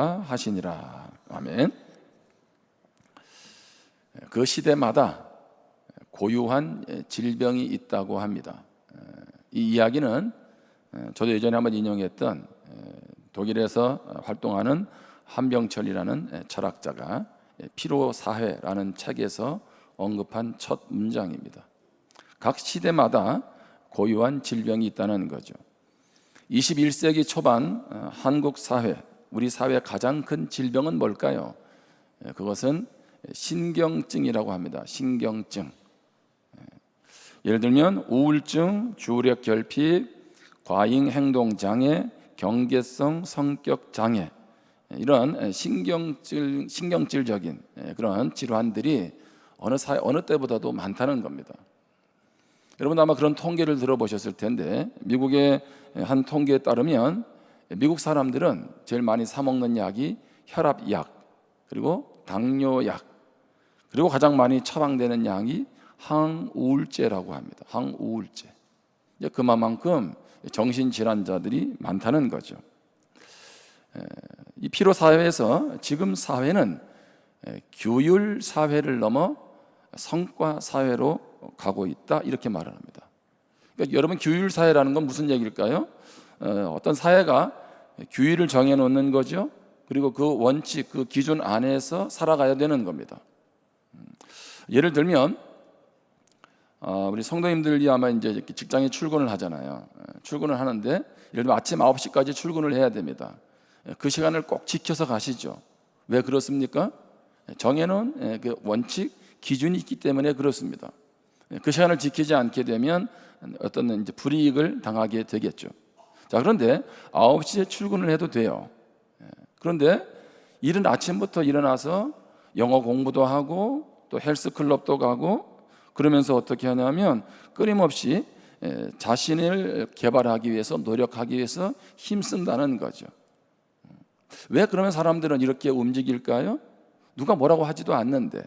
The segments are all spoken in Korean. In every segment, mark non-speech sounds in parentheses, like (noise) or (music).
하시니라. 아멘. 그 시대마다 고유한 질병이 있다고 합니다. 이 이야기는 저도 예전에 한번 인용했던 독일에서 활동하는 한병철이라는 철학자가 피로 사회라는 책에서 언급한 첫 문장입니다. 각 시대마다 고유한 질병이 있다는 거죠. 21세기 초반 어, 한국 사회, 우리 사회 가장 큰 질병은 뭘까요? 예, 그것은 신경증이라고 합니다. 신경증. 예, 예를 들면 우울증, 주력 결핍, 과잉 행동 장애, 경계성 성격 장애 이런 신경질 신경질적인 그런 질환들이 어느 사회 어느 때보다도 많다는 겁니다. 여러분 아마 그런 통계를 들어보셨을 텐데 미국의 한 통계에 따르면 미국 사람들은 제일 많이 사 먹는 약이 혈압약 그리고 당뇨약 그리고 가장 많이 처방되는 약이 항우울제라고 합니다. 항우울제. 그만큼 정신 질환자들이 많다는 거죠. 이 피로 사회에서 지금 사회는 규율 사회를 넘어 성과 사회로 가고 있다 이렇게 말을 합니다. 그러니까 여러분 규율 사회라는 건 무슨 얘기일까요? 어, 떤 사회가 규율을 정해 놓는 거죠. 그리고 그 원칙, 그 기준 안에서 살아가야 되는 겁니다. 음, 예를 들면 어, 우리 성도님들이 아마 이제 직장에 출근을 하잖아요. 어, 출근을 하는데 예를 들면 아침 9시까지 출근을 해야 됩니다. 예, 그 시간을 꼭 지켜서 가시죠. 왜 그렇습니까? 예, 정해놓은 예, 그 원칙, 기준이 있기 때문에 그렇습니다. 그 시간을 지키지 않게 되면 어떤 이제 불이익을 당하게 되겠죠. 자, 그런데 9시에 출근을 해도 돼요. 그런데 이른 아침부터 일어나서 영어 공부도 하고 또 헬스 클럽도 가고 그러면서 어떻게 하냐면 끊임없이 자신을 개발하기 위해서 노력하기 위해서 힘쓴다는 거죠. 왜 그러면 사람들은 이렇게 움직일까요? 누가 뭐라고 하지도 않는데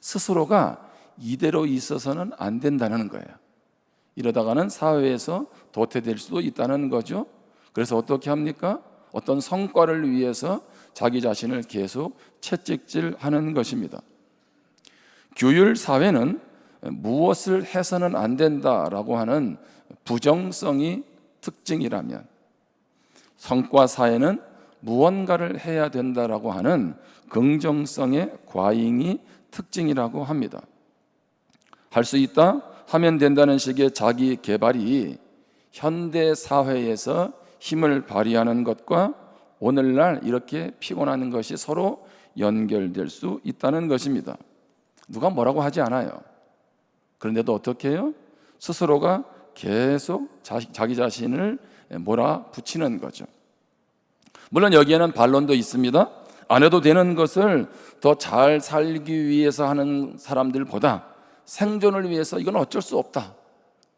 스스로가 이대로 있어서는 안 된다는 거예요. 이러다가는 사회에서 도태될 수도 있다는 거죠. 그래서 어떻게 합니까? 어떤 성과를 위해서 자기 자신을 계속 채찍질하는 것입니다. 규율 사회는 무엇을 해서는 안 된다라고 하는 부정성이 특징이라면 성과 사회는 무언가를 해야 된다라고 하는 긍정성의 과잉이 특징이라고 합니다. 할 수 있다 하면 된다는 식의 자기 개발이 현대 사회에서 힘을 발휘하는 것과 오늘날 이렇게 피곤하는 것이 서로 연결될 수 있다는 것입니다. 누가 뭐라고 하지 않아요. 그런데도 어떻게 해요? 스스로가 계속 자기 자신을 몰아붙이는 거죠. 물론 여기에는 반론도 있습니다. 안 해도 되는 것을 더 잘 살기 위해서 하는 사람들보다 생존을 위해서 이건 어쩔 수 없다.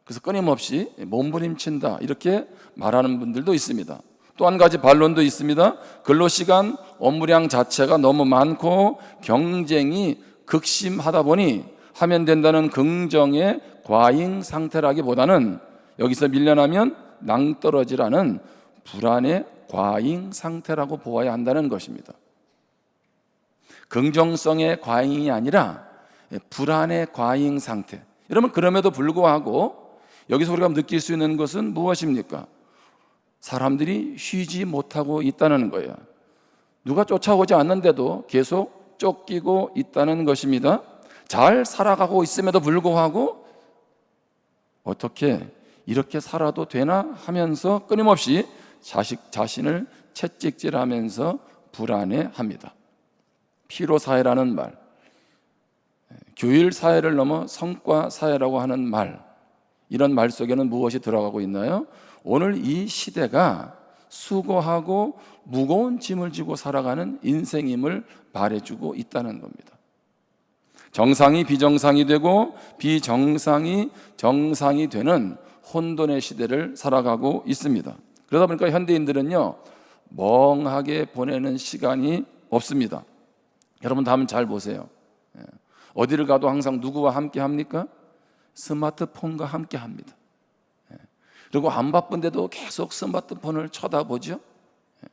그래서 끊임없이 몸부림친다. 이렇게 말하는 분들도 있습니다. 또 한 가지 반론도 있습니다. 근로 시간 업무량 자체가 너무 많고 경쟁이 극심하다 보니 하면 된다는 긍정의 과잉 상태라기보다는 여기서 밀려나면 낭떠러지라는 불안의 과잉 상태라고 보아야 한다는 것입니다. 긍정성의 과잉이 아니라 불안의 과잉 상태. 여러분 그럼에도 불구하고 여기서 우리가 느낄 수 있는 것은 무엇입니까? 사람들이 쉬지 못하고 있다는 거예요. 누가 쫓아오지 않는데도 계속 쫓기고 있다는 것입니다. 잘 살아가고 있음에도 불구하고 어떻게 이렇게 살아도 되나 하면서 끊임없이 자식 자신을 채찍질하면서 불안해합니다. 피로 사회라는 말, 교일 사회를 넘어 성과 사회라고 하는 말, 이런 말 속에는 무엇이 들어가고 있나요? 오늘 이 시대가 수고하고 무거운 짐을 지고 살아가는 인생임을 말해주고 있다는 겁니다. 정상이 비정상이 되고 비정상이 정상이 되는 혼돈의 시대를 살아가고 있습니다. 그러다 보니까 현대인들은요, 멍하게 보내는 시간이 없습니다. 여러분 다음 잘 보세요. 예. 어디를 가도 항상 누구와 함께 합니까? 스마트폰과 함께 합니다. 예. 그리고 안 바쁜데도 계속 스마트폰을 쳐다보죠. 예.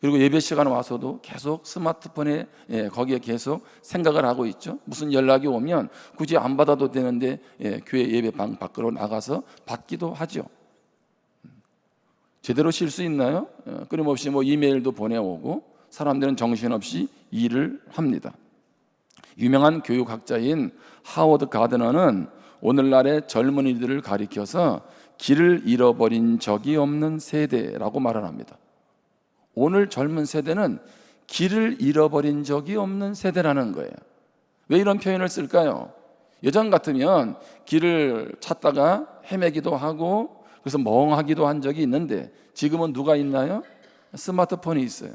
그리고 예배 시간 와서도 계속 스마트폰에 예, 거기에 계속 생각을 하고 있죠. 무슨 연락이 오면 굳이 안 받아도 되는데 예, 교회 예배 방 밖으로 나가서 받기도 하죠. 제대로 쉴 수 있나요? 어, 끊임없이 뭐 이메일도 보내오고 사람들은 정신없이 일을 합니다. 유명한 교육학자인 하워드 가드너는 오늘날의 젊은이들을 가리켜서 길을 잃어버린 적이 없는 세대라고 말을 합니다. 오늘 젊은 세대는 길을 잃어버린 적이 없는 세대라는 거예요. 왜 이런 표현을 쓸까요? 예전 같으면 길을 찾다가 헤매기도 하고 그래서 멍하기도 한 적이 있는데 지금은 누가 있나요? 스마트폰이 있어요.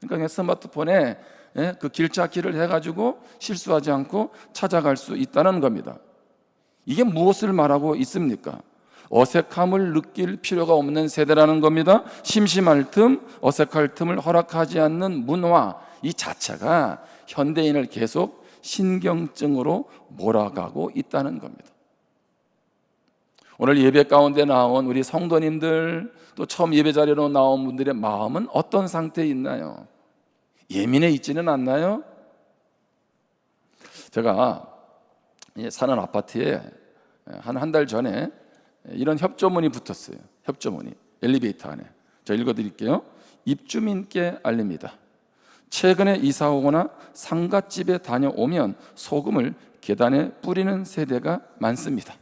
그러니까 스마트폰에 예, 그 길찾기를 해가지고 실수하지 않고 찾아갈 수 있다는 겁니다. 이게 무엇을 말하고 있습니까? 어색함을 느낄 필요가 없는 세대라는 겁니다. 심심할 틈, 어색할 틈을 허락하지 않는 문화 이 자체가 현대인을 계속 신경증으로 몰아가고 있다는 겁니다. 오늘 예배 가운데 나온 우리 성도님들 또 처음 예배 자리로 나온 분들의 마음은 어떤 상태에 있나요? 예민해 있지는 않나요? 제가 사는 아파트에 한 한 달 전에 이런 협조문이 붙었어요. 협조문이 엘리베이터 안에. 저 읽어드릴게요. 입주민께 알립니다. 최근에 이사 오거나 상갓집에 다녀오면 소금을 계단에 뿌리는 세대가 많습니다.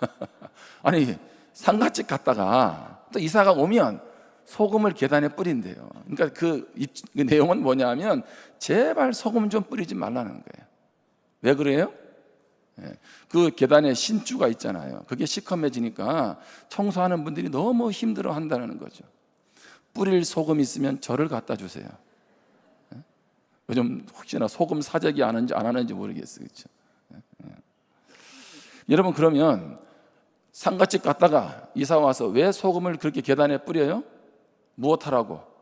(laughs) 아니 상갓집 갔다가 또 이사가 오면 소금을 계단에 뿌린대요. 그러니까 그, 입, 그 내용은 뭐냐면 제발 소금 좀 뿌리지 말라는 거예요. 왜 그래요? 예, 그 계단에 신주가 있잖아요. 그게 시커매지니까 청소하는 분들이 너무 힘들어 한다는 거죠. 뿌릴 소금 있으면 저를 갖다 주세요. 예? 요즘 혹시나 소금 사재기 안 하는지 안 하는지 모르겠어요. 그렇죠? 예, 여러분 그러면 상가집 갔다가 이사 와서 왜 소금을 그렇게 계단에 뿌려요? 무엇하라고?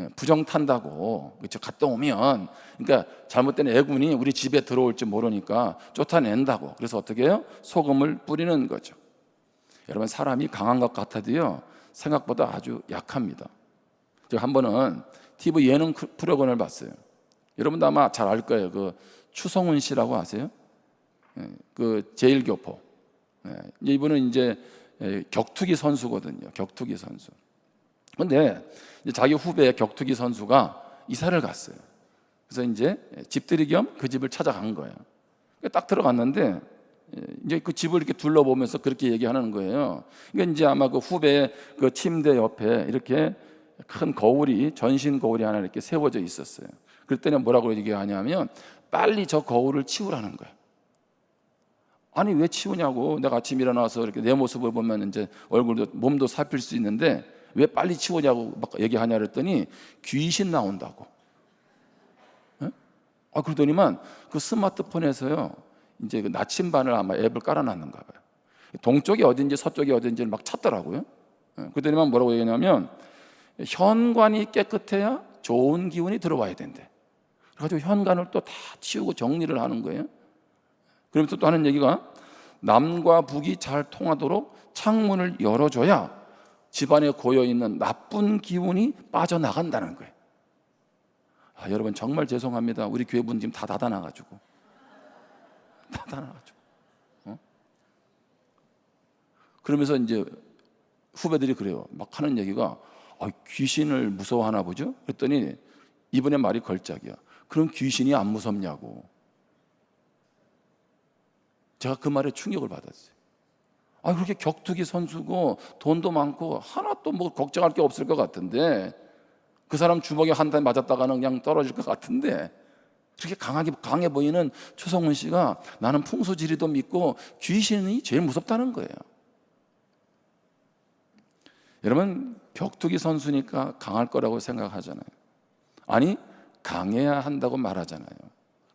예, 부정 탄다고 그렇죠 갔다 오면 그러니까 잘못된 애군이 우리 집에 들어올지 모르니까 쫓아낸다고. 그래서 어떻게 해요? 소금을 뿌리는 거죠. 여러분 사람이 강한 것 같아도요 생각보다 아주 약합니다. 제가 한 번은 TV 예능 프로그램을 봤어요. 여러분도 아마 잘 알 거예요. 그 추성훈 씨라고 아세요? 예, 그 제일교포. 예, 이분은 이제 격투기 선수거든요. 격투기 선수 근데 자기 후배 격투기 선수가 이사를 갔어요. 그래서 이제 집들이 겸 그 집을 찾아간 거예요. 딱 들어갔는데 이제 그 집을 이렇게 둘러보면서 그렇게 얘기하는 거예요. 그러니까 이제 아마 그 후배 그 침대 옆에 이렇게 큰 거울이 전신 거울이 하나 이렇게 세워져 있었어요. 그랬더니 뭐라고 얘기하냐면 빨리 저 거울을 치우라는 거예요. 아니 왜 치우냐고 내가 아침 일어나서 이렇게 내 모습을 보면 이제 얼굴도 몸도 살필 수 있는데 왜 빨리 치우냐고 막 얘기하냐 그랬더니 귀신 나온다고. 예? 아 그러더니만 그 스마트폰에서요 이제 그 나침반을 아마 앱을 깔아놨는가 봐요. 동쪽이 어딘지 서쪽이 어딘지를 막 찾더라고요. 예? 그러더니만 뭐라고 얘기하냐면 현관이 깨끗해야 좋은 기운이 들어와야 된대. 그래가지고 현관을 또 다 치우고 정리를 하는 거예요. 그러면서 또 하는 얘기가 남과 북이 잘 통하도록 창문을 열어줘야 집안에 고여 있는 나쁜 기운이 빠져나간다는 거예요. 아, 여러분 정말 죄송합니다. 우리 교회 분 지금 다 닫아놔가지고 (laughs) 닫아놔가지고. 어? 그러면서 이제 후배들이 그래요. 막 하는 얘기가 아, 귀신을 무서워하나 보죠. 그랬더니 이번에 말이 걸작이야. 그럼 귀신이 안 무섭냐고. 제가 그 말에 충격을 받았어요. 아, 그렇게 격투기 선수고 돈도 많고 하나 또뭐 걱정할 게 없을 것 같은데 그 사람 주먹에 한 대 맞았다가는 그냥 떨어질 것 같은데 그렇게 강하게 강해 보이는 최성훈 씨가 나는 풍수지리도 믿고 귀신이 제일 무섭다는 거예요. 여러분 격투기 선수니까 강할 거라고 생각하잖아요. 아니 강해야 한다고 말하잖아요.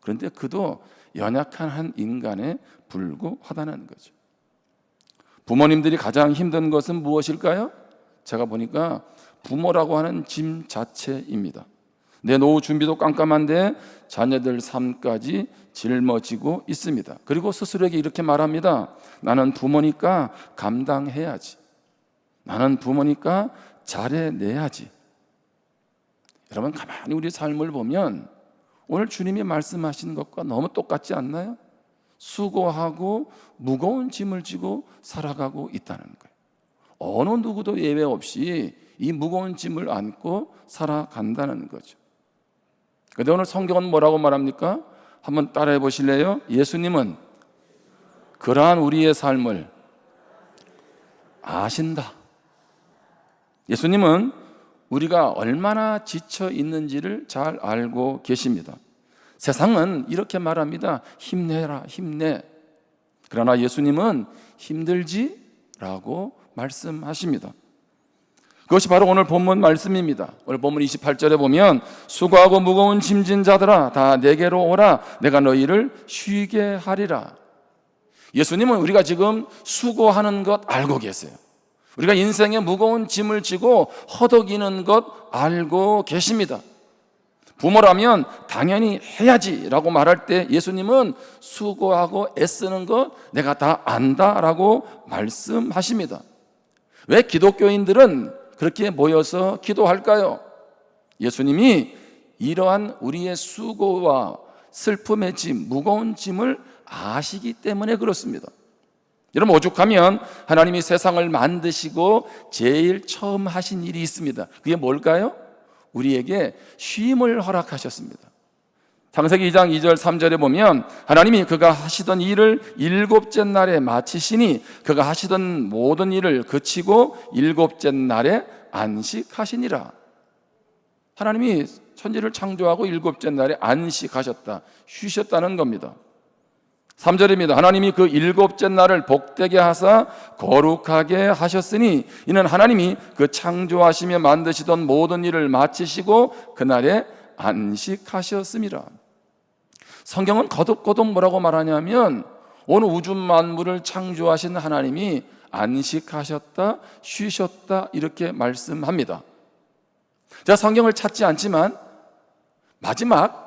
그런데 그도 연약한 한 인간에 불구하다는 거죠. 부모님들이 가장 힘든 것은 무엇일까요? 제가 보니까 부모라고 하는 짐 자체입니다. 내 노후 준비도 깜깜한데 자녀들 삶까지 짊어지고 있습니다. 그리고 스스로에게 이렇게 말합니다. 나는 부모니까 감당해야지. 나는 부모니까 잘해내야지. 여러분 가만히 우리 삶을 보면 오늘 주님이 말씀하시는 것과 너무 똑같지 않나요? 수고하고 무거운 짐을 지고 살아가고 있다는 거예요. 어느 누구도 예외 없이 이 무거운 짐을 안고 살아간다는 거죠. 근데 오늘 성경은 뭐라고 말합니까? 한번 따라해 보실래요? 예수님은 그러한 우리의 삶을 아신다. 예수님은 우리가 얼마나 지쳐 있는지를 잘 알고 계십니다. 세상은 이렇게 말합니다. 힘내라, 힘내. 그러나 예수님은 힘들지라고 말씀하십니다. 그것이 바로 오늘 본문 말씀입니다. 오늘 본문 28절에 보면 수고하고 무거운 짐진 자들아 다 내게로 오라 내가 너희를 쉬게 하리라. 예수님은 우리가 지금 수고하는 것 알고 계세요. 우리가 인생에 무거운 짐을 지고 허덕이는 것 알고 계십니다. 부모라면 당연히 해야지라고 말할 때 예수님은 수고하고 애쓰는 것 내가 다 안다라고 말씀하십니다. 왜 기독교인들은 그렇게 모여서 기도할까요? 예수님이 이러한 우리의 수고와 슬픔의 짐, 무거운 짐을 아시기 때문에 그렇습니다. 여러분 오죽하면 하나님이 세상을 만드시고 제일 처음 하신 일이 있습니다. 그게 뭘까요? 우리에게 쉼을 허락하셨습니다. 창세기 2장 2절 3절에 보면 하나님이 그가 하시던 일을 일곱째 날에 마치시니 그가 하시던 모든 일을 그치고 일곱째 날에 안식하시니라. 하나님이 천지를 창조하고 일곱째 날에 안식하셨다. 쉬셨다는 겁니다. 3절입니다. 하나님이 그 일곱째 날을 복되게 하사 거룩하게 하셨으니 이는 하나님이 그 창조하시며 만드시던 모든 일을 마치시고 그날에 안식하셨습니다. 성경은 거듭거듭 뭐라고 말하냐면 오늘 우주 만물을 창조하신 하나님이 안식하셨다, 쉬셨다 이렇게 말씀합니다. 제가 성경을 찾지 않지만 마지막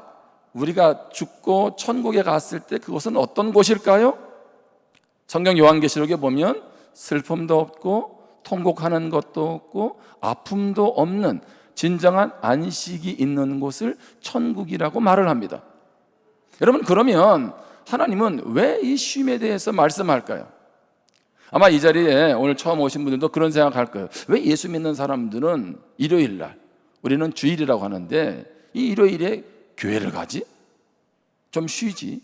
우리가 죽고 천국에 갔을 때 그곳은 어떤 곳일까요? 성경 요한계시록에 보면 슬픔도 없고 통곡하는 것도 없고 아픔도 없는 진정한 안식이 있는 곳을 천국이라고 말을 합니다. 여러분 그러면 하나님은 왜 이 쉼에 대해서 말씀할까요? 아마 이 자리에 오늘 처음 오신 분들도 그런 생각할 거예요. 왜 예수 믿는 사람들은 일요일 날 우리는 주일이라고 하는데 이 일요일에 교회를 가지? 좀 쉬지?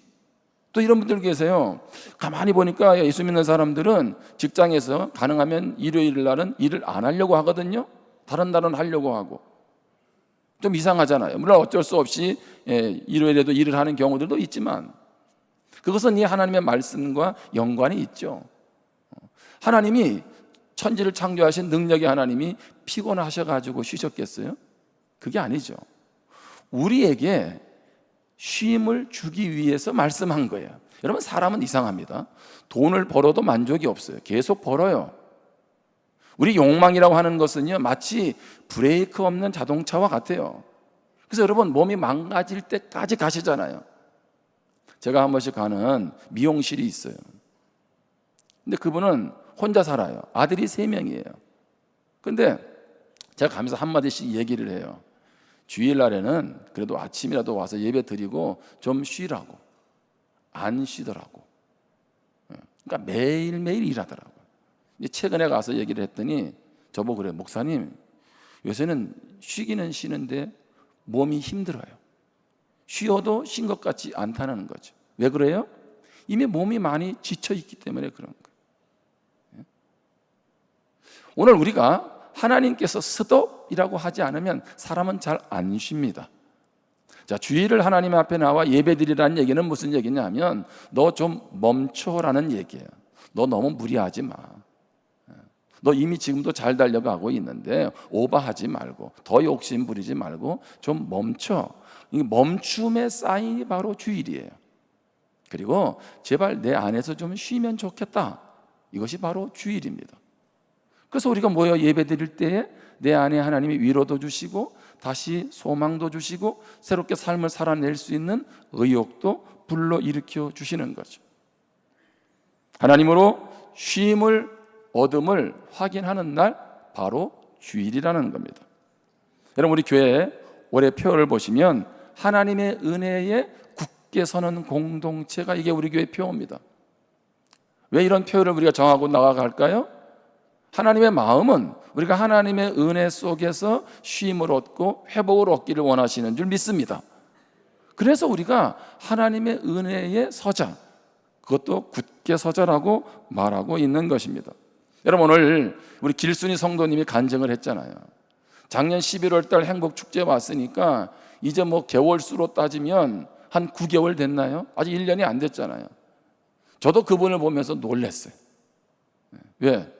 또 이런 분들 계세요. 가만히 보니까 예수 믿는 사람들은 직장에서 가능하면 일요일 날은 일을 안 하려고 하거든요. 다른 날은 하려고 하고. 좀 이상하잖아요. 물론 어쩔 수 없이 예, 일요일에도 일을 하는 경우들도 있지만 그것은 이 하나님의 말씀과 연관이 있죠. 하나님이 천지를 창조하신 능력의 하나님이 피곤하셔가지고 쉬셨겠어요? 그게 아니죠. 우리에게 쉼을 주기 위해서 말씀한 거예요. 여러분, 사람은 이상합니다. 돈을 벌어도 만족이 없어요. 계속 벌어요. 우리 욕망이라고 하는 것은요, 마치 브레이크 없는 자동차와 같아요. 그래서 여러분, 몸이 망가질 때까지 가시잖아요. 제가 한 번씩 가는 미용실이 있어요. 근데 그분은 혼자 살아요. 아들이 세 명이에요. 근데 제가 가면서 한마디씩 얘기를 해요. 주일날에는 그래도 아침이라도 와서 예배 드리고 좀 쉬라고. 안 쉬더라고. 예. 그러니까 매일매일 일하더라고요. 최근에 가서 얘기를 했더니 저보고 그래요. 목사님, 요새는 쉬기는 쉬는데 몸이 힘들어요. 쉬어도 쉰 것 같지 않다는 거죠. 왜 그래요? 이미 몸이 많이 지쳐 있기 때문에 그런 거예요. 예. 오늘 우리가 하나님께서 스톱이라고 하지 않으면 사람은 잘 안 쉽니다. 자, 주일을 하나님 앞에 나와 예배드리라는 얘기는 무슨 얘기냐면 너 좀 멈춰라는 얘기예요. 너 너무 무리하지 마. 너 이미 지금도 잘 달려가고 있는데 오버하지 말고 더 욕심 부리지 말고 좀 멈춰. 이 멈춤의 사인이 바로 주일이에요. 그리고 제발 내 안에서 좀 쉬면 좋겠다. 이것이 바로 주일입니다. 그래서 우리가 모여 예배 드릴 때에 내 안에 하나님이 위로도 주시고 다시 소망도 주시고 새롭게 삶을 살아낼 수 있는 의욕도 불러 일으켜 주시는 거죠. 하나님으로 쉼을 얻음을 확인하는 날 바로 주일이라는 겁니다. 여러분 우리 교회 올해 표를 보시면 하나님의 은혜에 굳게 서는 공동체가 이게 우리 교회 표입니다. 왜 이런 표를 우리가 정하고 나아갈까요? 하나님의 마음은 우리가 하나님의 은혜 속에서 쉼을 얻고 회복을 얻기를 원하시는 줄 믿습니다. 그래서 우리가 하나님의 은혜에 서자, 그것도 굳게 서자라고 말하고 있는 것입니다. 여러분 오늘 우리 길순이 성도님이 간증을 했잖아요. 작년 11월 달 행복 축제 왔으니까 이제 뭐 개월 수로 따지면 한 9개월 됐나요? 아직 1년이 안 됐잖아요. 저도 그분을 보면서 놀랐어요. 왜?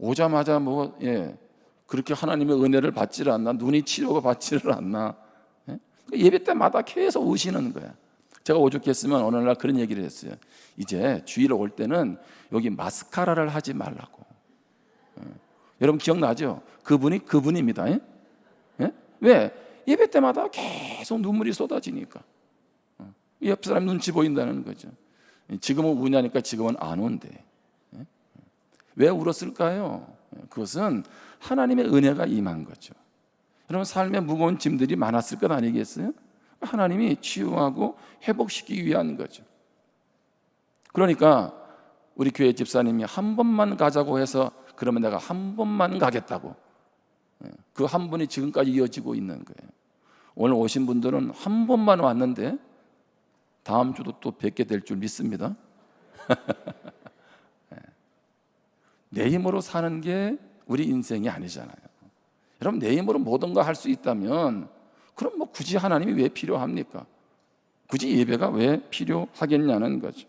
오자마자 뭐, 예, 그렇게 하나님의 은혜를 받지를 않나, 눈이 치료가 받지를 않나. 예? 예배 때마다 계속 우시는 거야. 제가 오죽했으면 어느 날 그런 얘기를 했어요. 이제 주일 올 때는 여기 마스카라를 하지 말라고. 예. 여러분 기억나죠? 그분이 그분입니다. 예? 예? 왜? 예배 때마다 계속 눈물이 쏟아지니까. 어. 옆 사람 눈치 보인다는 거죠. 지금은 우냐니까 지금은 안 온대. 예? 왜 울었을까요? 그것은 하나님의 은혜가 임한 거죠. 여러분 삶에 무거운 짐들이 많았을 것 아니겠어요? 하나님이 치유하고 회복시키기 위한 거죠. 그러니까 우리 교회 집사님이 한 번만 가자고 해서 그러면 내가 한 번만 가겠다고 그 한 번이 지금까지 이어지고 있는 거예요. 오늘 오신 분들은 한 번만 왔는데 다음 주도 또 뵙게 될 줄 믿습니다. (laughs) 내 힘으로 사는 게 우리 인생이 아니잖아요. 여러분 내 힘으로 모든 거 할 수 있다면 그럼 뭐 굳이 하나님이 왜 필요합니까? 굳이 예배가 왜 필요하겠냐는 거죠.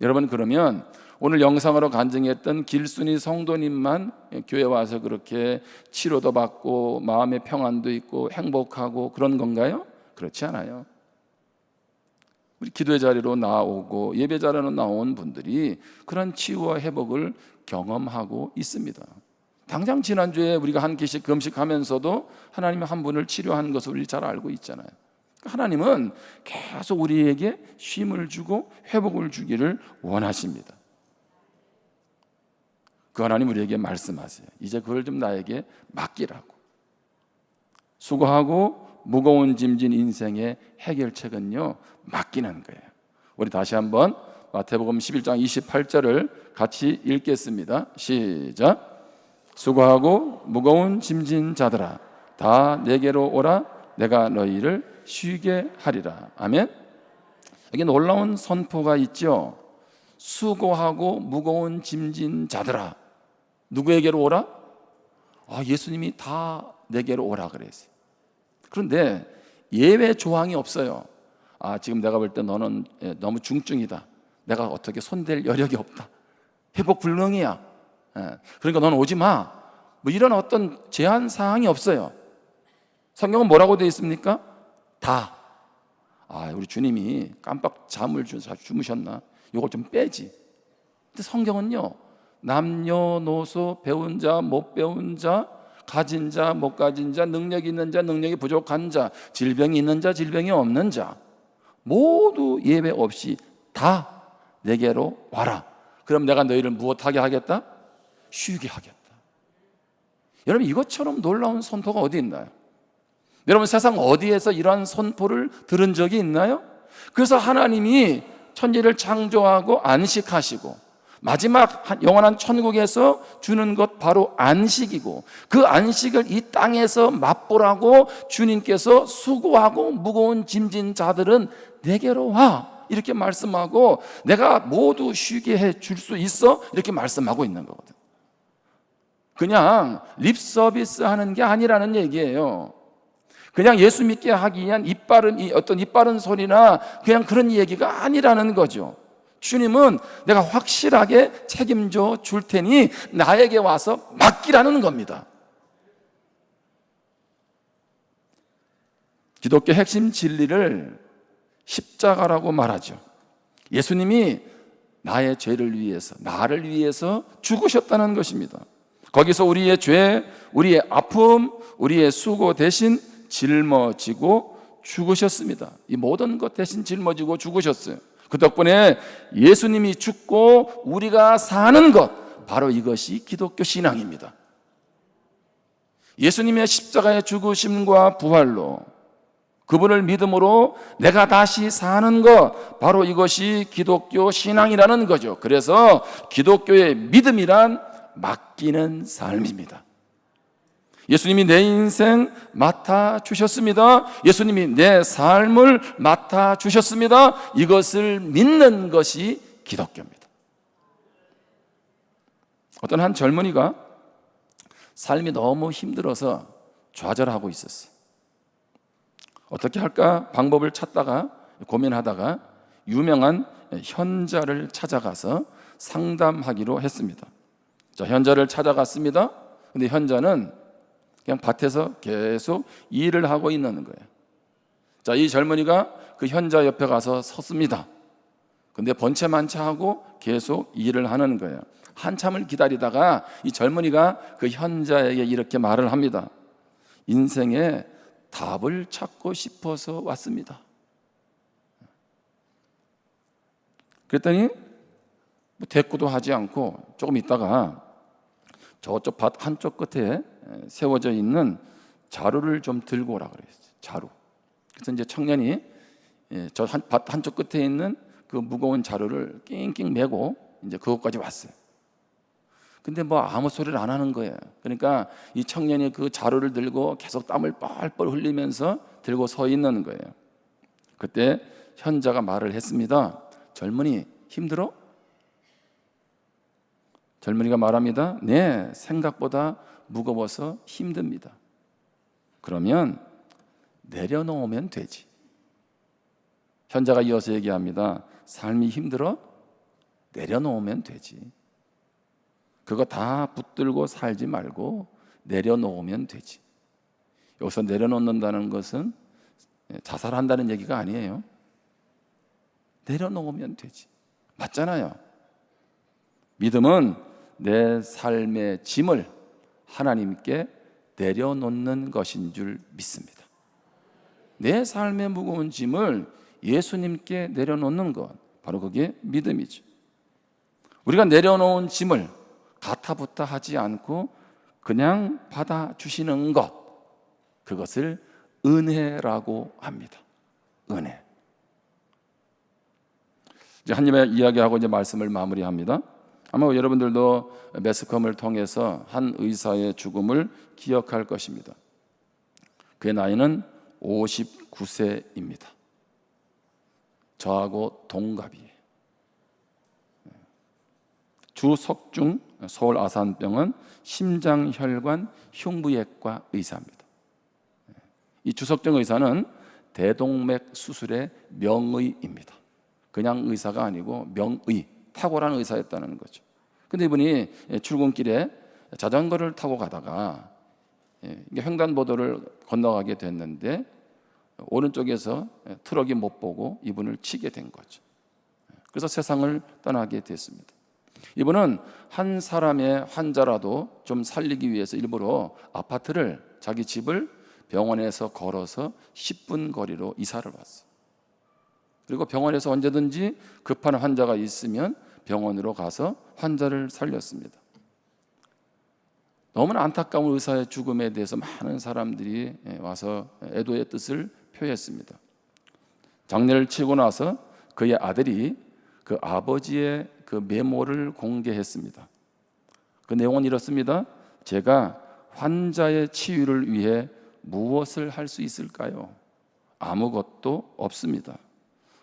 여러분 그러면 오늘 영상으로 간증했던 길순이 성도님만 교회 와서 그렇게 치료도 받고 마음의 평안도 있고 행복하고 그런 건가요? 그렇지 않아요. 우리 기도의 자리로 나오고 예배 자리로 나온 분들이 그런 치유와 회복을 경험하고 있습니다. 당장 지난주에 우리가 한 끼씩 금식하면서도 하나님이 한 분을 치료한 것을 우리 잘 알고 있잖아요. 하나님은 계속 우리에게 쉼을 주고 회복을 주기를 원하십니다. 그 하나님 우리에게 말씀하세요. 이제 그걸 좀 나에게 맡기라고. 수고하고 무거운 짐진 인생의 해결책은요, 맡기는 거예요. 우리 다시 한번 마태복음 11장 28절을 같이 읽겠습니다. 시작. 수고하고 무거운 짐진 자들아 다 내게로 오라 내가 너희를 쉬게 하리라. 아멘. 여기 놀라운 선포가 있죠. 수고하고 무거운 짐진 자들아 누구에게로 오라? 아, 예수님이 다 내게로 오라 그랬어요. 그런데 예외 조항이 없어요. 아, 지금 내가 볼 때 너는 예, 너무 중증이다. 내가 어떻게 손댈 여력이 없다. 회복 불능이야. 예, 그러니까 너는 오지 마. 뭐 이런 어떤 제한 사항이 없어요. 성경은 뭐라고 되어 있습니까? 다. 아, 우리 주님이 깜빡 잠을 주, 주무셨나? 이걸 좀 빼지. 근데 성경은요, 남녀노소, 배운 자, 못 배운 자, 가진 자, 못 가진 자, 능력 있는 자, 능력이 부족한 자, 질병이 있는 자, 질병이 없는 자, 모두 예배 없이 다 내게로 와라. 그럼 내가 너희를 무엇하게 하겠다? 쉬게 하겠다. 여러분 이것처럼 놀라운 선포가 어디 있나요? 여러분 세상 어디에서 이러한 선포를 들은 적이 있나요? 그래서 하나님이 천지를 창조하고 안식하시고 마지막 영원한 천국에서 주는 것 바로 안식이고 그 안식을 이 땅에서 맛보라고 주님께서 수고하고 무거운 짐진 자들은 내게로 와 이렇게 말씀하고 내가 모두 쉬게 해 줄 수 있어 이렇게 말씀하고 있는 거거든. 그냥 립 서비스 하는 게 아니라는 얘기예요. 그냥 예수 믿게 하기 위한 이빠른 어떤 이빠른 소리나 그냥 그런 얘기가 아니라는 거죠. 주님은 내가 확실하게 책임져 줄 테니 나에게 와서 맡기라는 겁니다. 기독교 핵심 진리를 십자가라고 말하죠. 예수님이 나의 죄를 위해서, 나를 위해서 죽으셨다는 것입니다. 거기서 우리의 죄, 우리의 아픔, 우리의 수고 대신 짊어지고 죽으셨습니다. 이 모든 것 대신 짊어지고 죽으셨어요. 그 덕분에 예수님이 죽고 우리가 사는 것, 바로 이것이 기독교 신앙입니다. 예수님의 십자가의 죽으심과 부활로 그분을 믿음으로 내가 다시 사는 것 바로 이것이 기독교 신앙이라는 거죠. 그래서 기독교의 믿음이란 맡기는 삶입니다. 예수님이 내 인생 맡아 주셨습니다. 예수님이 내 삶을 맡아 주셨습니다. 이것을 믿는 것이 기독교입니다. 어떤 한 젊은이가 삶이 너무 힘들어서 좌절하고 있었어요. 어떻게 할까 방법을 찾다가 고민하다가 유명한 현자를 찾아가서 상담하기로 했습니다. 자, 현자를 찾아갔습니다. 근데 현자는 그냥 밭에서 계속 일을 하고 있는 거예요. 자, 이 젊은이가 그 현자 옆에 가서 섰습니다. 근데 번체 만차하고 계속 일을 하는 거예요. 한참을 기다리다가 이 젊은이가 그 현자에게 이렇게 말을 합니다. 인생에 답을 찾고 싶어서 왔습니다. 그랬더니 뭐 대꾸도 하지 않고 조금 있다가 저쪽 밭 한쪽 끝에 세워져 있는 자루를 좀 들고 오라 그랬어요. 자루. 그래서 이제 청년이 예, 저밭 한쪽 끝에 있는 그 무거운 자루를 낑낑 메고 이제 그것까지 왔어요. 근데 뭐 아무 소리를 안 하는 거예요. 그러니까 이 청년이 그 자루를 들고 계속 땀을 뻘뻘 흘리면서 들고 서 있는 거예요. 그때 현자가 말을 했습니다. 젊은이 힘들어? 젊은이가 말합니다. 네, 생각보다 무거워서 힘듭니다. 그러면 내려놓으면 되지. 현자가 이어서 얘기합니다. 삶이 힘들어? 내려놓으면 되지. 그거 다 붙들고 살지 말고 내려놓으면 되지. 여기서 내려놓는다는 것은 자살한다는 얘기가 아니에요. 내려놓으면 되지. 맞잖아요. 믿음은 내 삶의 짐을 하나님께 내려놓는 것인 줄 믿습니다. 내 삶의 무거운 짐을 예수님께 내려놓는 것, 바로 그게 믿음이죠. 우리가 내려놓은 짐을 가타부타 하지 않고 그냥 받아주시는 것, 그것을 은혜라고 합니다. 은혜. 이제 한 입에 이야기하고 이제 말씀을 마무리합니다. 아마 여러분들도 매스컴을 통해서 한 의사의 죽음을 기억할 것입니다. 그의 나이는 59세입니다. 저하고 동갑이에요. 주석중 서울 아산병원 심장혈관 흉부외과 의사입니다. 이 주석중 의사는 대동맥 수술의 명의입니다. 그냥 의사가 아니고 명의, 탁월한 의사였다는 거죠. 근데 이분이 출근길에 자전거를 타고 가다가 예, 횡단보도를 건너가게 됐는데 오른쪽에서 트럭이 못 보고 이분을 치게 된 거죠. 그래서 세상을 떠나게 됐습니다. 이분은 한 사람의 환자라도 좀 살리기 위해서 일부러 아파트를 자기 집을 병원에서 걸어서 10분 거리로 이사를 왔어요. 그리고 병원에서 언제든지 급한 환자가 있으면 병원으로 가서 환자를 살렸습니다. 너무나 안타까운 의사의 죽음에 대해서 많은 사람들이 와서 애도의 뜻을 표했습니다. 장례를 치고 나서 그의 아들이 그 아버지의 그 메모를 공개했습니다. 그 내용은 이렇습니다. 제가 환자의 치유를 위해 무엇을 할 수 있을까요? 아무것도 없습니다.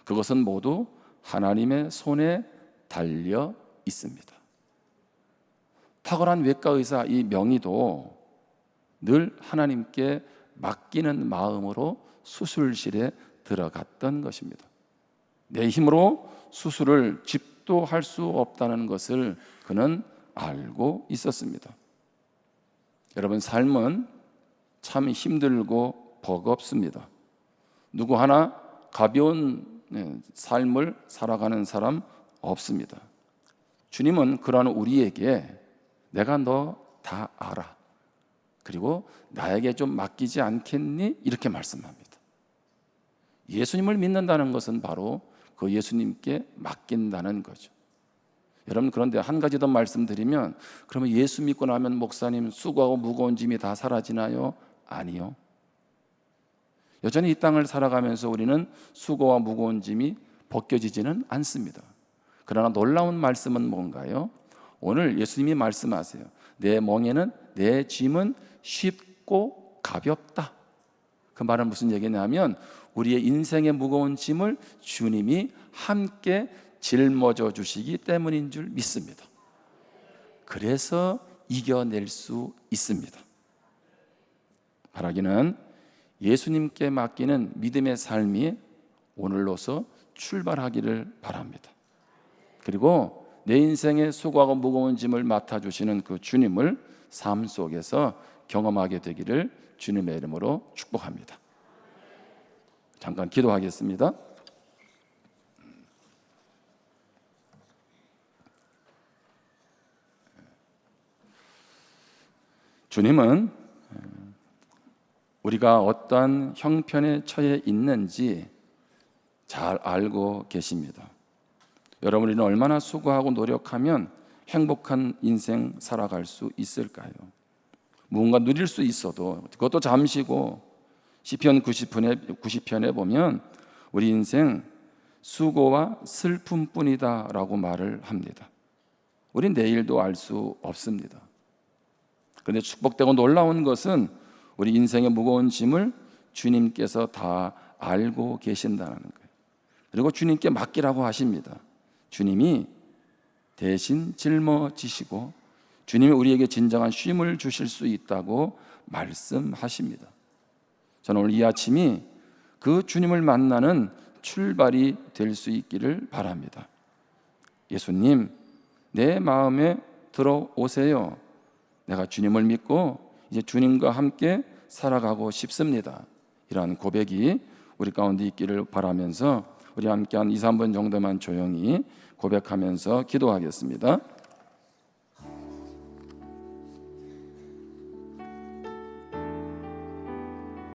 그것은 모두 하나님의 손에 달려 있습니다. 탁월한 외과 의사 이 명의도 늘 하나님께 맡기는 마음으로 수술실에 들어갔던 것입니다. 내 힘으로 수술을 집 도 할 수 없다는 것을 그는 알고 있었습니다. 여러분, 삶은 참 힘들고 버겁습니다. 누구 하나 가벼운 네, 삶을 살아가는 사람 없습니다. 주님은 그러한 우리에게 내가 너 다 알아. 그리고 나에게 좀 맡기지 않겠니? 이렇게 말씀합니다. 예수님을 믿는다는 것은 바로 그 예수님께 맡긴다는 거죠. 여러분 그런데 한 가지 더 말씀드리면 그러면 예수 믿고 나면 목사님 수고하고 무거운 짐이 다 사라지나요? 아니요. 여전히 이 땅을 살아가면서 우리는 수고와 무거운 짐이 벗겨지지는 않습니다. 그러나 놀라운 말씀은 뭔가요? 오늘 예수님이 말씀하세요. 내 멍에는 내 짐은 쉽고 가볍다. 그 말은 무슨 얘기냐면 우리의 인생의 무거운 짐을 주님이 함께 짊어져 주시기 때문인 줄 믿습니다. 그래서 이겨낼 수 있습니다. 바라기는 예수님께 맡기는 믿음의 삶이 오늘로서 출발하기를 바랍니다. 그리고 내 인생의 수고하고 무거운 짐을 맡아주시는 그 주님을 삶 속에서 경험하게 되기를 주님의 이름으로 축복합니다. 잠깐 기도하겠습니다. 주님은 우리가 어떠한 형편에 처해 있는지 잘 알고 계십니다. 여러분 우리는 얼마나 수고하고 노력하면 행복한 인생 살아갈 수 있을까요? 무언가 누릴 수 있어도 그것도 잠시고 시편 90편에 90편에 보면 우리 인생 수고와 슬픔뿐이다라고 말을 합니다. 우리 내일도 알 수 없습니다. 그런데 축복되고 놀라운 것은 우리 인생의 무거운 짐을 주님께서 다 알고 계신다는 거예요. 그리고 주님께 맡기라고 하십니다. 주님이 대신 짊어지시고 주님이 우리에게 진정한 쉼을 주실 수 있다고 말씀하십니다. 저는 오늘 이 아침이 그 주님을 만나는 출발이 될 수 있기를 바랍니다. 예수님, 내 마음에 들어오세요. 내가 주님을 믿고 이제 주님과 함께 살아가고 싶습니다. 이러한 고백이 우리 가운데 있기를 바라면서 우리 함께 한 2, 3분 정도만 조용히 고백하면서 기도하겠습니다.